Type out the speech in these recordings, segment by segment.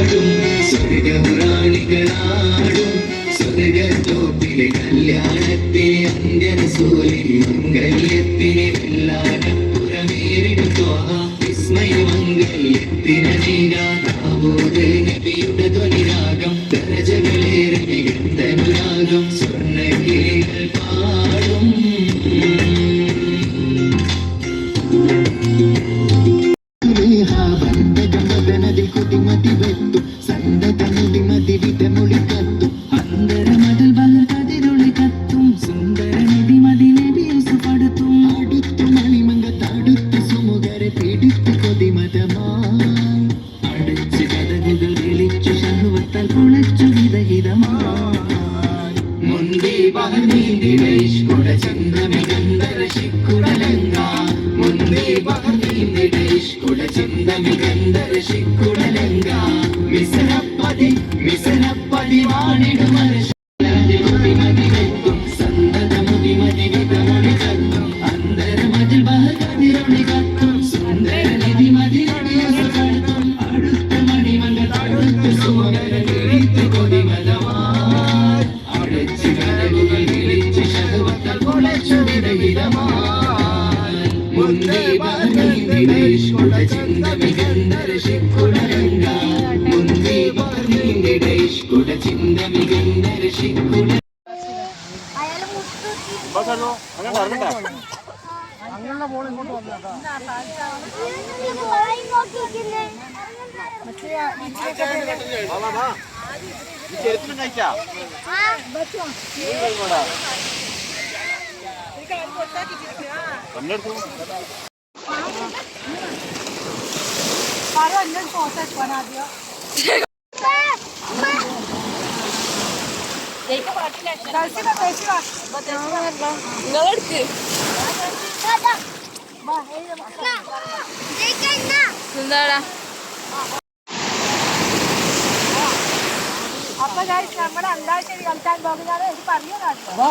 പാടും. സ്വർഗറാണികളാടും സ്വർഗത്തോപ്പിലെ കല്യാണത്തിന് സൂര്യൻ മംഗല്യത്തിന് എല്ലാരപ്പുറമേറിടും ത്വാഹ വിസ്മയമംഗല്യത്തിന് നീരാതാവോത് മതി വിതമൊളി കത്തു കതിരൊളി കത്തും സുന്ദര നിധി മതി നബി യൂസുഫടുത്തും അടുത്തു തടുത്തു സുമുഖരെ പിടിത്തു കൊതിമതമായി അടച്ചു കഥകുകൾ വിളിച്ചു ശഹുവത്താൽ കുളച്ചു വിതഹിതമായി മുന്തി ബഹനീന്ദിടേഷ്കുട ചന്ദ്രമികന്തരശിക്കുടലങ്ക മുന്തി ബഹനീന്ദിടേഷ്കുട ചന്ദ്രമികന്തരശിക്കുടലങ്ക മിസനപ്പതി മിസനപ്പതി വാണിടുമർഷ കുതിമതിവെത്തും സന്തതമുതിമതി വിതമൊളി കത്തും അന്തരമതിൽ ബഹകതിരൊളി കത്തും സുന്ദര നിധിമതി കത്തും അടുത്ത മണിമങ്ക തടുത്തു സുമകര അങ്ങനെ പറഞ്ഞിട്ടാ? വായി നോക്കിയിരിക്കുന്നേ ഈ ചെരുപ്പിലും കഴിച്ചാ കണ്ണെടുത്തു നിങ്ങളെടുക്ക് എന്താടാ അപ്പൊ ഗൈസ് നമ്മുടെ അന്താക്ഷരി കളിക്കാൻ പോകുന്നത് എനിക്ക് പറഞ്ഞതാണ് ഹലോ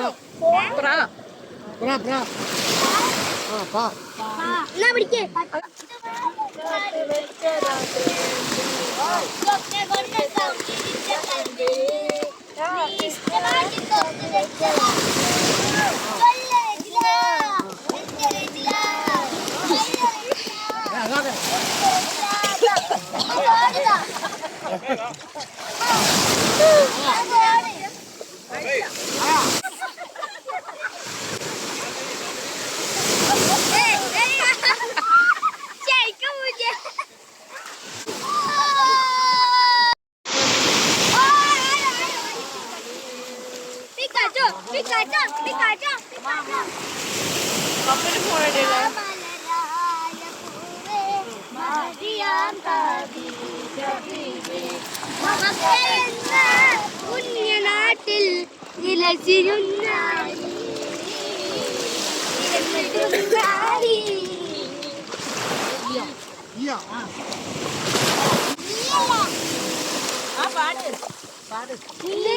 ആ നമ്മളിപ്പോ കളിക്കാൻ പോവാണ് ഫസ്റ്റ് ഭാവത്തിന് ഞാൻ പറഞ്ഞു പ്രാ എന്നാ പിടിക്കേ Pikachu, Pikachu, Pikachu, Pikachu. കപ്പൽ പോയിട്ടില്ല മലരായ പൂവേ, മതിയാം കവിതേ. മമക്കെന്ന പുണ്യനാട്ടിൽ. നീയല്ല. ആ പാട് നീ.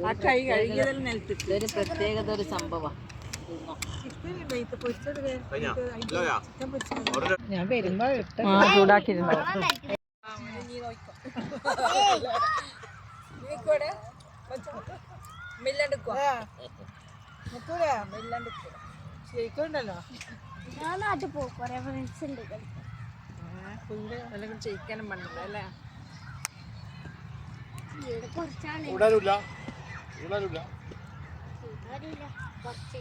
ആ കൈ കഴുകിയതിൽ നിലത്തിട്ട് ഇതൊരു പ്രത്യേകത ഒരു സംഭവം ഞാൻ വരുമ്പോ ചൂടാക്കിയിരുന്നു ശരിക്കുണ്ടല്ലോ ഞാൻ നാട്ടിൽ പോകും. കുറെ ഫ്രണ്ട്സ് ഉണ്ട് കളിക്കാൻ. അല്ലെങ്കിൽ ചെയ്യിക്കാനും പണ്ടല്ലോ അല്ലേ? ഇവിടെ കുറച്ചാണ് അറിയില്ല കുറച്ച്.